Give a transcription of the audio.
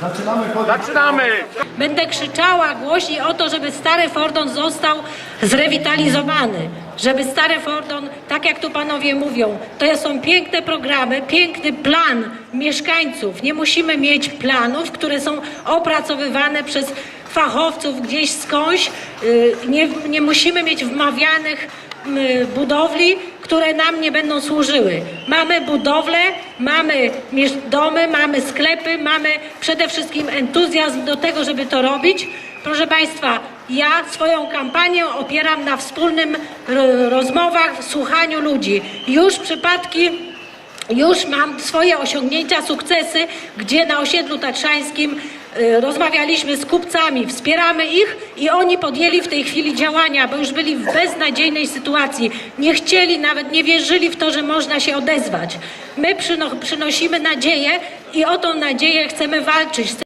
Zaczynamy chodzić. Zaczynamy! Będę krzyczała głośniej o to, żeby Stary Fordon został zrewitalizowany. Żeby Stary Fordon, tak jak tu panowie mówią, to są piękne programy, piękny plan mieszkańców. Nie musimy mieć planów, które są opracowywane przez fachowców gdzieś skądś. Yy, Nie, nie musimy mieć wmawianych y, budowli, które nam nie będą służyły. Mamy budowle, mamy domy, mamy sklepy, mamy przede wszystkim entuzjazm do tego, żeby to robić. Proszę Państwa, ja swoją kampanię opieram na wspólnym ro- rozmowach, słuchaniu ludzi. Już przypadki już mam swoje osiągnięcia, sukcesy, gdzie na osiedlu tatrzańskim y, rozmawialiśmy z kupcami, wspieramy ich i oni podjęli w tej chwili działania, bo już byli w beznadziejnej sytuacji. Nie chcieli, nawet nie wierzyli w to, że można się odezwać. My przyno- przynosimy nadzieję i o tą nadzieję chcemy walczyć.